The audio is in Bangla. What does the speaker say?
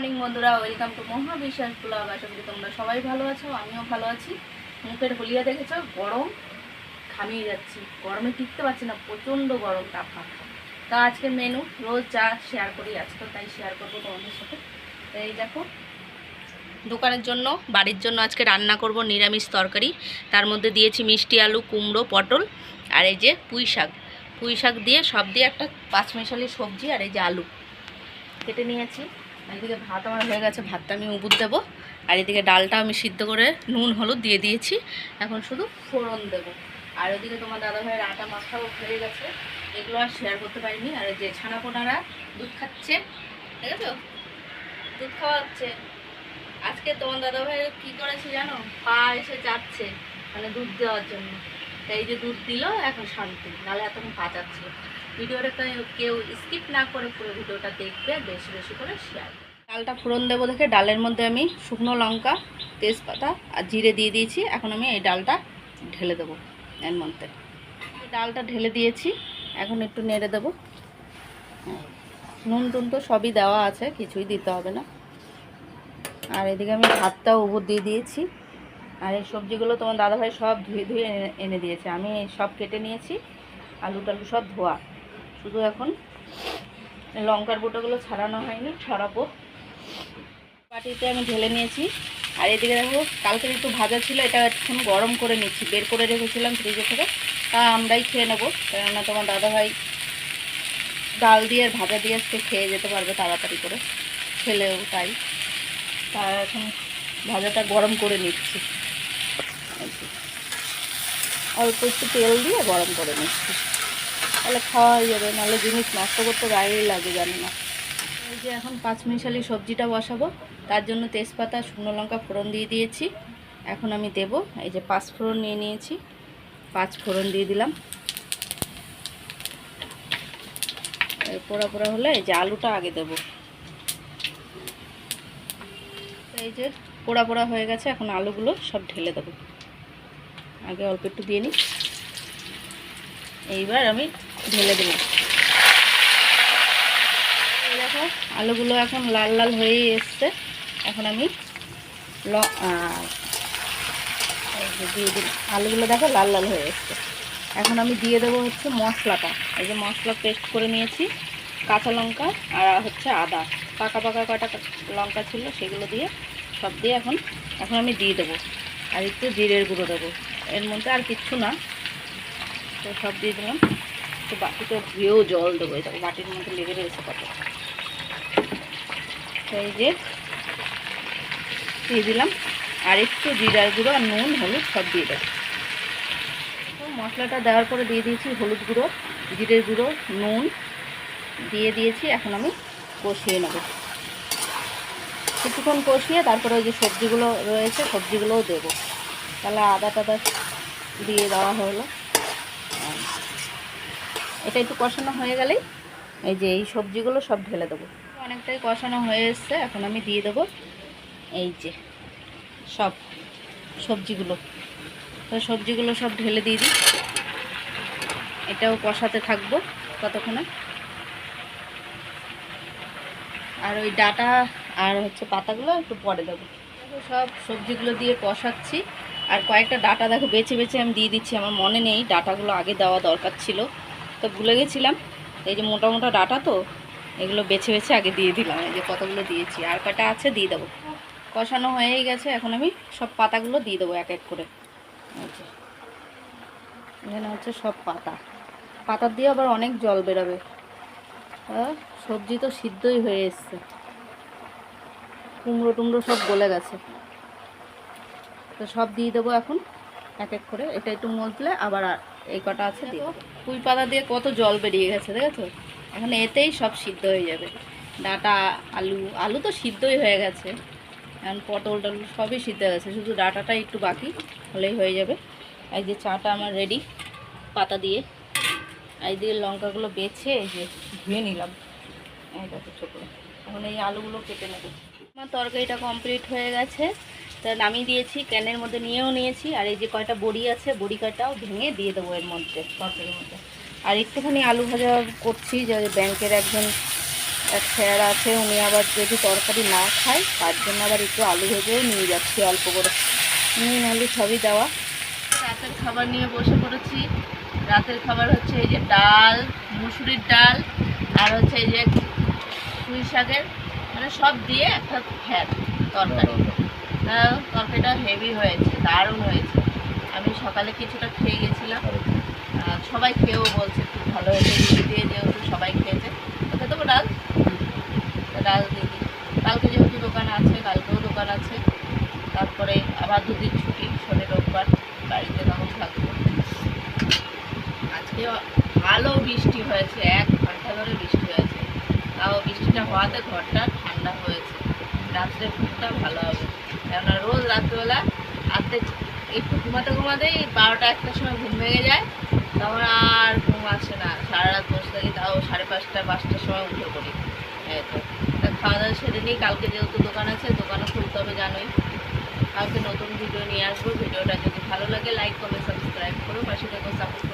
মর্নিং বন্ধুরা, ওয়েলকাম টু মহাবিশ্বাস ব্লগ। আশা করি তোমরা সবাই ভালো আছো, আমিও ভালো আছি। মুখের হলিয়া দেখেছ? গরম ঘামিয়ে যাচ্ছি। গরমে টিকতে পারছি না, প্রচণ্ড গরম, তাপমাত্রা। তা আজকে মেনু রোজ যা শেয়ার করি, আজকে তাই শেয়ার করব তোমাদের সাথে। এই দেখো, দোকানের জন্য, বাড়ির জন্য আজকে রান্না করব নিরামিষ তরকারি। তার মধ্যে দিয়েছি মিষ্টি আলু, কুমড়ো, পটল আর এই যে পুঁই শাক। পুঁই শাক দিয়ে সব দিয়ে একটা পাঁচমিশালি সবজি আর এই যে আলু। কেটে নিয়েছি। এদিকে ভাত আমার হয়ে গেছে, ভাতটা আমি উবুর দেবো। আর এদিকে ডালটা আমি সিদ্ধ করে নুন, হলুদ দিয়ে দিয়েছি। এখন শুধু ফোড়ন দেবো। আর ওদিকে তোমার দাদা ভাইয়ের আটা মাখাও হয়ে গেছে। এগুলো আর শেয়ার করতে পারিনি। আর যে ছানা পোনারা দুধ খাচ্ছে ঠিক আছে দুধ খাওয়াচ্ছে। আজকে তোমার দাদা ভাই কী করেছে জানো? পা এসে যাচ্ছে মানে দুধ দেওয়ার জন্য। তাই এই যে দুধ দিল, এখন শান্তি। নাহলে এতক্ষণ পা যাচ্ছিল ভিডিওটা কেউ- স্কিপ না করে পুরো ভিডিওটা দেখবে, বেশি বেশি করে শেয়ার ডালটা ফোড়ন দেবো দেখে, ডালের মধ্যে আমি শুকনো লঙ্কা, তেজপাতা আর জিরে দিয়ে দিয়েছি। এখন আমি এই ডালটা ঢেলে দেবো এর মধ্যে। ডালটা ঢেলে দিয়েছি, এখন একটু নেড়ে দেবো। নুন টুন তো সবই দেওয়া আছে, কিছুই দিতে হবে না। আর এদিকে আমি ভাতটাও উপর দিয়ে দিয়েছি। আর এই সবজিগুলো তোমার দাদাভাই সব ধুয়ে ধুয়ে এনে- দিয়েছে। আমি সব কেটে নিয়েছি আলু টালু সব ধোয়া। শুধু এখন লঙ্কার বোটাগুলো ছাড়ানো হয়নি, ছড়াবো। বাটিতে আমি ঢেলে নিয়েছি। আর এদিকে দেখো, কালকে একটু ভাজা ছিল, এটা এখন গরম করে নিচ্ছি। বের করে রেখেছিলাম ফ্রিজে থেকে, তা আমরাই খেয়ে নেব। কেননা তোমার দাদাভাই ডাল দিয়ে আর ভাজা দিয়ে আজকে খেয়ে যেতে পারবে তাড়াতাড়ি করে। ছেলেও তাই। তা এখন ভাজাটা গরম করে নিচ্ছি। অল্প একটু তেল দিয়ে গরম করে নিচ্ছি। তাহলে খাওয়া হয়ে যাবে, নাহলে জিনিস নষ্ট করতে গায়েই লাগে জানি না। এই যে এখন পাঁচমিশালি সবজিটা বসাবো, তার জন্য তেজপাতা, শুকনো লঙ্কা ফোড়ন দিয়ে দিয়েছি। এখন আমি দেব, এই যে পাঁচ ফোড়ন নিয়ে নিয়েছি, পাঁচ ফোড়ন দিয়ে দিলাম। পোড়া পোড়া হলে এই যে আলুটা আগে দেব। এই যে পোড়া পোড়া হয়ে গেছে, এখন আলুগুলো সব ঢেলে দেবো। আগে অল্প একটু দিয়ে নিই। এইবার আমি ঢেলে দিলাম দেখো, আলুগুলো এখন লাল লাল হয়েই এসছে। এখন আমি ল দিয়ে আলুগুলো দেখো লাল লাল হয়ে এসছে। এখন আমি দিয়ে দেবো হচ্ছে মশলাটা। এই যে মশলা পেস্ট করে নিয়েছি, কাঁচা লঙ্কা আর হচ্ছে আদা। পাকা পাকা কটা লঙ্কা ছিল সেগুলো দিয়ে সব দিয়ে এখন এখন আমি দিয়ে দেবো। আর একটু জিরের গুঁড়ো দেবো। এর মধ্যে আর কিচ্ছু না। তো সব দিয়ে দিলাম। তো বাটিতে ধুয়েও জল দেবো। এটা বাটির মধ্যে লেগে রয়েছে কত। এই যে দিয়ে দিলাম। আর একটু জিরার গুঁড়ো আর নুন, হলুদ সব দিয়ে দেবো। তো মশলাটা দেওয়ার পরে দিয়ে দিয়েছি হলুদ গুঁড়ো, জিরের গুঁড়ো, নুন। দিয়ে দিয়েছি, এখন আমি কষিয়ে নেব। কিছুক্ষণ কষিয়ে তারপরে ওই যে সবজিগুলো রয়েছে, সবজিগুলোও দেবো। তাহলে আদা টাদা দিয়ে দেওয়া হলো। এটা একটু কষানো হয়ে গেলেই এই যে এই সবজিগুলো সব ঢেলে দেবো। অনেকটাই কষানো হয়ে এসছে, এখন আমি দিয়ে দেবো এই যে সব সবজিগুলো। তো সবজিগুলো সব ঢেলে দিয়ে দিই। এটাও কষাতে থাকব ততক্ষণে আর ওই ডাটা আর হচ্ছে পাতাগুলো একটু পরে দেবো। সব সবজিগুলো দিয়ে কষাচ্ছি। আর কয়েকটা ডাটা দেখো, বেছে বেছে আমি দিয়ে দিচ্ছি, আমার মনে নেই, ডাটাগুলো আগে দেওয়া দরকার ছিল। তো ভুলে গেছিলাম, এই যে মোটা মোটা ডাটা তো, এগুলো বেছে বেছে আগে দিয়ে দিলাম, এই যে কতগুলো দিয়েছি। আর কটা আছে দিয়ে দেবো। কষানো হয়েই গেছে, এখন আমি সব পাতাগুলো দিয়ে দেবো এক এক করে। এখানে হচ্ছে সব পাতা। পাতা দিয়ে আবার অনেক জল বেরোবে। সবজি তো সিদ্ধই হয়ে এসছে। কুমড়ো টুমড়ো সব গলে গেছে। তো সব দিয়ে দেবো এখন, এক এক করে। এটা একটু মজলে, আবার এই কটা আছে দিয়ে। পুঁই পাতা দিয়ে কত জল বেরিয়ে গেছে, দেখেছ? এখন এতেই সব সিদ্ধ হয়ে যাবে। ডাটা, আলু আলু তো সিদ্ধই হয়ে গেছে। এখন পটল টটল সবই সিদ্ধ হয়ে গেছে। শুধু ডাটাটা একটু বাকি হলেই হয়ে যাবে। এই যে চাটা আমার রেডি পাতা দিয়ে। এই দিয়ে লঙ্কাগুলো বেছে এই যে ধুয়ে নিলাম। এই দেখো ছোটো এখন এই আলুগুলো কেটে নেব। আমার তরকারিটা কমপ্লিট হয়ে গেছে। তা নামিয়ে দিয়েছি, ক্যানের মধ্যে নিয়েও নিয়েছি, আর এই যে কয়টা বড়ি আছে, বড়ি কয়টাও ভেঙে দিয়ে দেবো এর মধ্যে, তরকারির মধ্যে। আর একটুখানি আলু ভাজা করছি, যে ব্যাংকের একজন এক স্যার আছে, উনি আবার যদি তরকারি না খায়, তার জন্য আবার একটু আলু ভেজেও নিয়ে যাচ্ছি অল্প করে। নুন আলু সবই দেওয়া। রাতের খাবার নিয়ে বসে পড়েছি। রাতের খাবার হচ্ছে এই যে ডাল, মুসুরির ডাল, আর হচ্ছে এই যে পুঁই শাকের মানে সব দিয়ে একটা ফ্যাট তরকারি। আহ, তরকারিটা হেভি হয়েছে দারুণ হয়েছে। আমি সকালে কিছুটা খেয়ে গেছিলাম। সবাই খেয়েও বলছে খুব ভালো হয়েছে দিয়ে যেহেতু সবাই খেয়েছে। ওকে ডাল? তো ডাল দিয়ে দিই। কালকে যেহেতু দোকান আছে কালকেও দোকান আছে। তারপরে আবার দুদিন ছুটি শনি রোববার বাড়িতে তখন থাকব। আজকে ভালো বৃষ্টি হয়েছে এক ঘণ্টা ধরে বৃষ্টি হয়েছে। তাও বৃষ্টিটা হওয়াতে ঘরটা ঠান্ডা হয়েছে। রাত্রে ঘুমটা ভালো হবে। কেননা রোজ রাত্রেবেলা আধে একটু ঘুমাতে ঘুমাতেই বারোটা একটার সময় ঘুম ভেঙে যায়। তখন আর ঘুম আসে না। সারা রাত বসে থাকি, তাও সাড়ে পাঁচটা, পাঁচটার সময় উঠে পড়ি। এই তো। খাওয়া দাওয়া সেরে নিই। কালকে যেহেতু দোকান আছে, দোকানে খুলতে হবে, জানোই। কালকে নতুন ভিডিও নিয়ে আসব। ভিডিওটা যদি ভালো লাগে লাইক কমেন্ট সাবস্ক্রাইব করো। পাশে দেখো সাপোর্ট